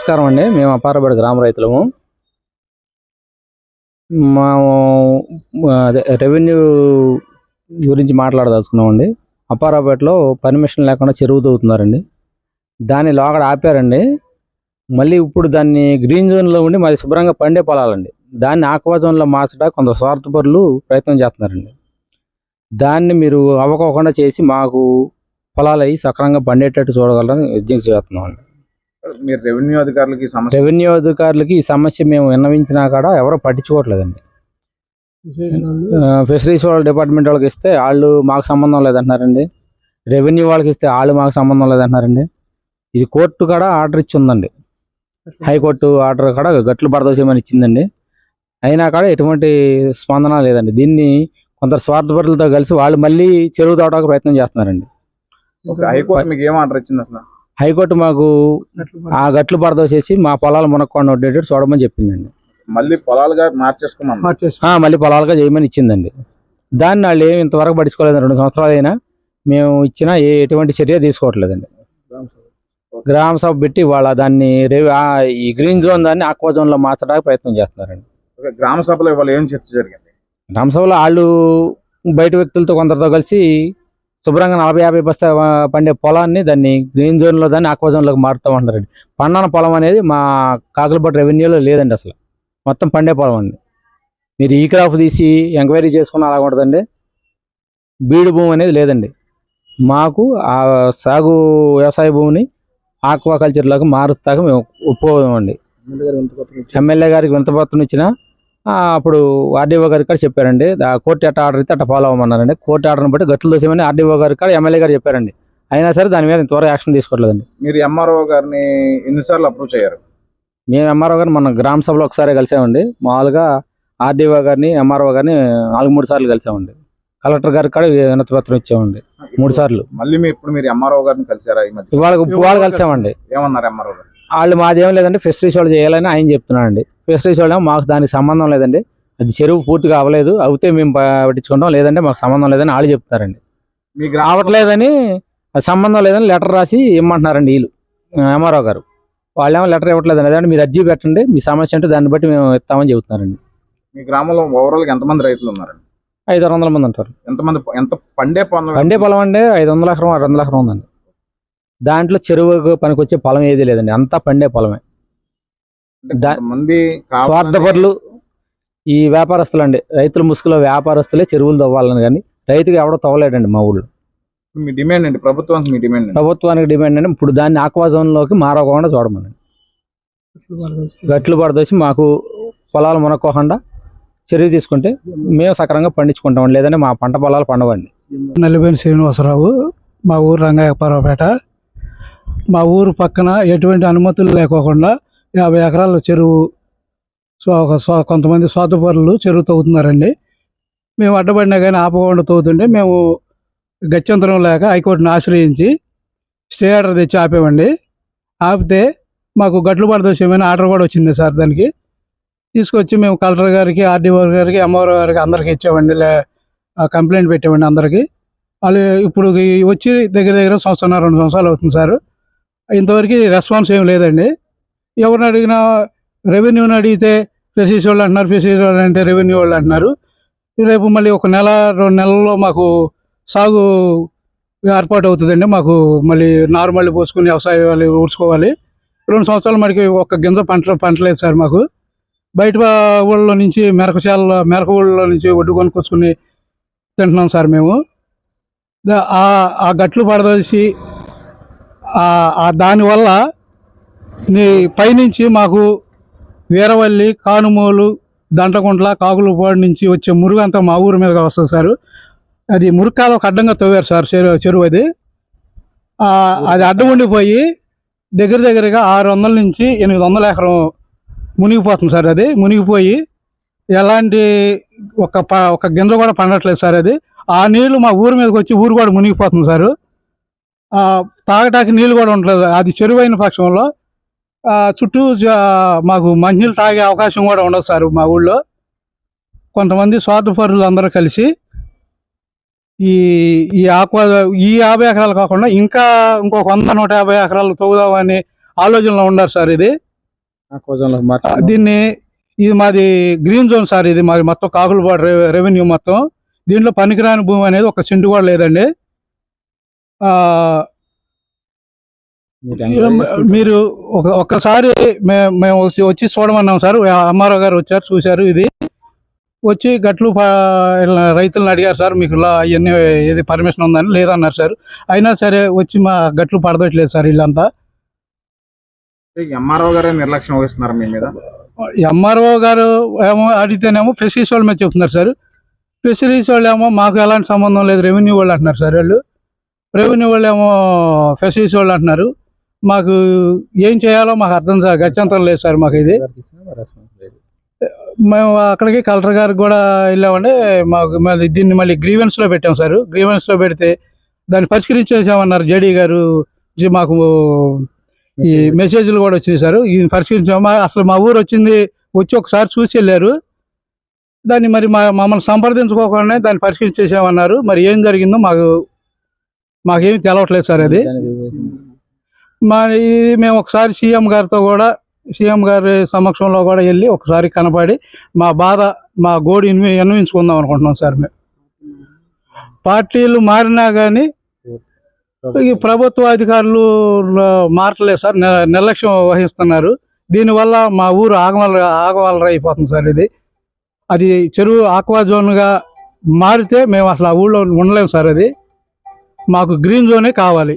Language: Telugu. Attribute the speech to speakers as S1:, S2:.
S1: నమస్కారం అండి. మేము అపారబడి గ్రామ రైతులము. మేము అదే రెవెన్యూ గురించి మాట్లాడదలుచుకున్నామండి. అపారాపేటలో పర్మిషన్ లేకుండా చెరువు తవ్వుతున్నారండి. దాన్ని లోగడ ఆపారండి. మళ్ళీ ఇప్పుడు దాన్ని గ్రీన్ జోన్లో ఉండి మరి శుభ్రంగా పండే పొలాలండి. దాన్ని ఆక్వా జోన్లో మార్చడానికి కొంత స్వార్థపరులు ప్రయత్నం చేస్తున్నారండి. దాన్ని మీరు అవ్వకోకుండా చేసి మాకు పొలాలు అవి సక్రమంగా పండేటట్టు చూడగలరని విజ్ఞప్తి చేస్తున్నామండి.
S2: మీరు రెవెన్యూ అధికారులకి ఈ సమస్య
S1: రెవెన్యూ అధికారులకి ఈ సమస్య మేము విన్నవించినా కూడా ఎవరో పట్టించుకోవట్లేదండి. ఫిషరీస్ వాళ్ళ డిపార్ట్మెంట్ వాళ్ళకి ఇస్తే వాళ్ళు మాకు సంబంధం లేదంటున్నారండి. రెవెన్యూ వాళ్ళకి ఇస్తే వాళ్ళు మాకు సంబంధం లేదంటున్నారండి. ఇది కోర్టు కూడా ఆర్డర్ ఇచ్చి ఉందండి హైకోర్టు ఆర్డర్ కూడా గట్లు పడదోసేమని ఇచ్చిందండి. అయినా కూడా ఎటువంటి స్పందన లేదండి. దీన్ని కొంత స్వార్థపరులతో కలిసి వాళ్ళు మళ్ళీ చెరువు తోటకు ప్రయత్నం చేస్తున్నారండి.
S2: హైకోర్టు మీకు ఏం ఆర్డర్ ఇచ్చింది అసలు?
S1: హైకోర్టు మాకు ఆ గట్లు పడదోసేసి మా పొలాలు మునక్కుండా ఉండేటట్టు చూడమని చెప్పిందండి.
S2: మళ్ళీ పొలాలుగా మార్చేసుకోమన్నారు
S1: ఆ, మళ్ళీ పొలాలుగా చేయమని ఇచ్చిందండి. దాన్ని వాళ్ళు ఏమి ఇంతవరకు పట్టించుకోలేదు రెండు సంవత్సరాలు అయినా మేము ఇచ్చిన ఏ ఎటువంటి చర్య తీసుకోవట్లేదండి. గ్రామ సభ పెట్టి వాళ్ళ దాన్ని రేవ్- ఆ, ఈ గ్రీన్ జోన్ దాన్ని ఆక్వా జోన్లో మార్చడానికి ప్రయత్నం చేస్తున్నారండి.
S2: గ్రామ సభలో ఇవాళ ఏం చర్చ జరిగింది?
S1: గ్రామ సభలో వాళ్ళు బయట వ్యక్తులతో కొందరితో కలిసి శుభ్రంగా నలభై యాభై బస్తా పండే పొలాన్ని దాన్ని గ్రీన్ జోన్లో దాన్ని ఆక్వా జోన్లోకి మారుతామంటారండి పండన పొలం అనేది మా కాకులపట్టు రెవెన్యూలో లేదండి అసలు. మొత్తం పండే పొలం అండి. మీరు ఈ క్రాప్ తీసి ఎంక్వైరీ చేసుకున్న అలా ఉంటుందండి బీడు భూమి అనేది లేదండి. మాకు ఆ సాగు వ్యవసాయ భూమిని ఆక్వాకల్చర్లోకి మారుతాక మేము ఒప్పుకోమండి. ఎమ్మెల్యే గారికి వింతపత్రం ఇచ్చిన అప్పుడు ఆర్డీఓ గారికి కూడా చెప్పారండి. కోర్టు ఎట్ట ఆర్డర్ ఇస్తే అట్ట ఫాలో అవ్వమన్నారండి. కోర్టు ఆర్డర్ని బట్టి గట్లు దోసేమని ఆర్డీఓ గారికి కూడా ఎమ్మెల్యే గారు చెప్పారండి. అయినా సరే దాని మీద ఇంతవరకు యాక్షన్ తీసుకోవట్లేదండి.
S2: మీరు ఎంఆర్ఓ గారిని ఎన్నిసార్లు అప్రూవ్ చేయారు?
S1: మేము ఎంఆర్ఓ గారిని మన గ్రామ సభలో ఒకసారి కలిసామండి. మామూలుగా ఆర్డీఓ గారిని ఎంఆర్ఓ గారిని నాలుగు మూడు సార్లు కలిసామండి. కలెక్టర్ గారికి కూడా వినతి పత్రం ఇచ్చామండి. మూడు సార్లు.
S2: మళ్ళీ ఇప్పుడు మీరు ఎంఆర్ఓ గారిని కలిసారా ఈ మధ్య?
S1: ఇవాళ ఇవాళ కలిసామండి.
S2: ఏమన్నారు ఎంఆర్ఓ గారు?
S1: వాళ్ళు మాదేం లేదండి ఫిషరీస్ వాళ్ళు చేయాలని ఆయన చెప్తున్నాడండి. ఫిషరీస్ వాళ్ళు మాకు దానికి సంబంధం లేదండి. అది చెరువు పూర్తిగా అవ్వలేదు అవుతే మేము పట్టించుకుంటాం లేదంటే మాకు సంబంధం లేదని వాళ్ళు చెప్తున్నారండి.
S2: మీ గ్రామ
S1: రావట్లేదని అది సంబంధం లేదని లెటర్ రాసి ఇమ్మంటున్నారండి వీళ్ళు ఎంఆర్ఓ గారు. వాళ్ళేమో లెటర్ ఇవ్వట్లేదండి అదే మీరు అర్జీ పెట్టండి మీ సమస్య అంటే దాన్ని బట్టి మేము ఇస్తామని చెబుతున్నారండి.
S2: మీ గ్రామంలో ఓవరాల్గా ఎంతమంది రైతులు ఉన్నారండి?
S1: ఐదు వందల మంది అంటారు
S2: ఎంతమంది ఎంత పండే పొలం?
S1: పండే పొలం అంటే ఐదు వందల ఎకరం ఆరు వందల ఎకరం ఉందండి. దాంట్లో చెరువుకు పనికి వచ్చే పొలం ఏది లేదండి. అంతా పండే పొలమే.
S2: అంటే
S1: దా-
S2: కొంతమంది కావాలని-
S1: స్వార్థపరులు ఈ వ్యాపారస్తులు అండి రైతుల ముసుగులో వ్యాపారస్తులే చెరువులు తవ్వాలని కానీ రైతుకి ఎవడో తవ్వలేడండి మా ఊళ్ళో.
S2: మీ డిమాండ్ అండి ప్రభుత్వానికి మీ డిమాండ్ అండి
S1: ప్రభుత్వానికి డిమాండ్ అంటే ఇప్పుడు దాన్ని ఆక్వా జోన్లోకి మారకుండా చూడమని గట్లు పడదోసి మాకు పొలాలు మునక్కోకుండా చర్య తీసుకుంటే మేము సక్రంగా పండించుకుంటాం లేదంటే మా పంట పొలాలు పండవండి.
S3: నల్లిపేని శ్రీనివాసరావు మా ఊరు రంగాయపరావుపేట మా ఊరు పక్కన ఎటువంటి అనుమతులు లేకోకుండా యాభై ఎకరాల చెరువు సో ఒక కొంతమంది స్వాతపరులు చెరువు తవ్వుతున్నారండి. మేము అడ్డపడినా కానీ ఆపకుండా తవ్వుతుంటే మేము గత్యంతరం లేక హైకోర్టును ఆశ్రయించి స్టే ఆర్డర్ తెచ్చి ఆపేమండి. ఆపితే మాకు గట్లు పడదోసేమని ఆర్డర్ కూడా వచ్చింది సార్ దానికి. తీసుకొచ్చి మేము కలెక్టర్ గారికి ఆర్డీఓ గారికి ఎంఆర్ఓ గారికి అందరికి ఇచ్చామండి. లే కంప్లైంట్ పెట్టామండి అందరికీ. వాళ్ళు ఇప్పుడు వచ్చి దగ్గర దగ్గర సంవత్సరం రెండు సంవత్సరాలు అవుతుంది సార్. ఇంతవరకు రెస్పాన్స్ ఏం లేదండి. ఎవరిని అడిగినా రెవెన్యూని అడిగితే ఫెసిస్ వాళ్ళు అంటున్నారు ఫెసిస్ వాళ్ళు అంటే రెవెన్యూ వాళ్ళు అంటున్నారు. రేపు మళ్ళీ ఒక నెల రెండు నెలల్లో మాకు సాగు ఏర్పాటు అవుతుందండి. మాకు మళ్ళీ నార్మల్ పోసుకుని వ్యవసాయాలు ఊడ్చుకోవాలి. రెండు సంవత్సరాలు మనకి ఒక గింజ పంట పంటలేదు సార్ మాకు. బయట ఊళ్ళో నుంచి మెరకచేల మెరక ఊళ్ళో నుంచి ఒడ్డు కొనుక్కొచ్చుకుని తింటున్నాం సార్ మేము. ఆ ఆ గట్లు పడదలిసి దానివల్ల నీ పైనుంచి మాకు వీరవల్లి కానుమూలు దంటకుంట్ల కాకులపాడు నుంచి వచ్చే మురుగు అంతా మా ఊరి మీదగా వస్తుంది సార్. అది మురుకాలు ఒక అడ్డంగా తవ్వారు సార్ చెరువు చెరువు అది. అది అడ్డం ఉండిపోయి దగ్గర దగ్గరగా ఆరు వందల నుంచి ఎనిమిది వందల ఎకరం మునిగిపోతుంది సార్ అది. మునిగిపోయి ఎలాంటి ఒక ప ఒక గింజ కూడా పండట్లేదు సార్ అది. ఆ నీళ్ళు మా ఊరి మీదకి వచ్చి ఊరు కూడా మునిగిపోతుంది సార్. తాగటానికి నీళ్ళు కూడా ఉండలేదు. అది చెరువు అయిన పక్షంలో చుట్టూ మాకు మంచినీళ్ళు తాగే అవకాశం కూడా ఉండదు సార్ మా ఊళ్ళో. కొంతమంది స్వార్థపరులు అందరూ కలిసి ఈ ఈ ఆక్వా ఈ యాభై ఎకరాలు కాకుండా ఇంకా ఇంకొక వంద నూట యాభై ఎకరాలు తవ్వుదామని ఆలోచనలో ఉన్నారు సార్ ఇది. దీన్ని ఇది మాది గ్రీన్ జోన్ సార్ ఇది మాది మొత్తం కాకులపాడు రె- రెవెన్యూ మొత్తం. దీంట్లో పనికిరాని భూమి అనేది ఒక సెంటు కూడా లేదండి. మీరు ఒక ఒక్కసారి మేము వచ్చి- చూడమన్నాం సార్. అమ్మారావు గారు వచ్చారు చూశారు ఇది. వచ్చి గట్లు రైతులను అడిగారు సార్ మీకు ఇలా అవన్నీ ఏది పర్మిషన్ ఉందని? లేదన్నారు సార్. అయినా సరే వచ్చి మా గట్లు పడదట్లేదు సార్ వీళ్ళంతా
S2: ఎంఆర్ఓ గారే నిర్లక్ష్యం వహిస్తున్నారు మీ మీద?
S3: ఎంఆర్ఓ గారు ఏమో అడిగితేనేమో ఫెసిలిటీస్ వాళ్ళ మీద చెప్తున్నారు సార్. ఫెసిలిటీస్ వాళ్ళు ఏమో మాకు ఎలాంటి సంబంధం లేదు రెవెన్యూ వాళ్ళు అంటున్నారు సార్ వాళ్ళు. రెవెన్యూ వాళ్ళు ఏమో ఫెసిలిటీస్ వాళ్ళు అంటున్నారు. మాకు ఏం చేయాలో మాకు అర్థం గత్యంతరం లేదు సార్ మాకు ఇది. మేము అక్కడికి కలెక్టర్ గారికి కూడా వెళ్ళామంటే మాకు మళ్ళీ దీన్ని మళ్ళీ గ్రీవెన్స్లో పెట్టాం సార్. గ్రీవెన్స్లో పెడితే దాన్ని పరిష్కరించేసామన్నారు జేడీ గారు. జీ మాకు ఈ మెసేజ్లు కూడా వచ్చినాయి సార్. ఈ పరిశీలించాము మా- అసలు మా ఊరు వచ్చింది వచ్చి ఒకసారి చూసి వెళ్ళారు. దాన్ని మరి మా మమ్మల్ని సంప్రదించుకోకుండా దాన్ని పరిశీలించేసామన్నారు మరి ఏం జరిగిందో మాకు మాకేమి తెలవట్లేదు సార్ అది. మా ఇది మేము ఒకసారి సీఎం గారితో కూడా సీఎం గారి సమక్షంలో కూడా వెళ్ళి ఒకసారి కనపడి మా బాధ మా గోడు ఇన్వి అన్వించుకుందాం అనుకుంటున్నాం సార్ మేము. పార్టీలు మారినా కానీ ఈ ప్రభుత్వ అధికారులు మారట్లేదు సార్. నిర్లక్ష్యం వహిస్తున్నారు. దీనివల్ల మా ఊరు ఆగమల ఆగవాలర అయిపోతుంది సార్ ఇది. అది చెరువు ఆక్వా జోన్గా మారితే మేము అసలు ఆ ఊళ్ళో ఉండలేము సార్ అది. మాకు గ్రీన్ జోనే కావాలి.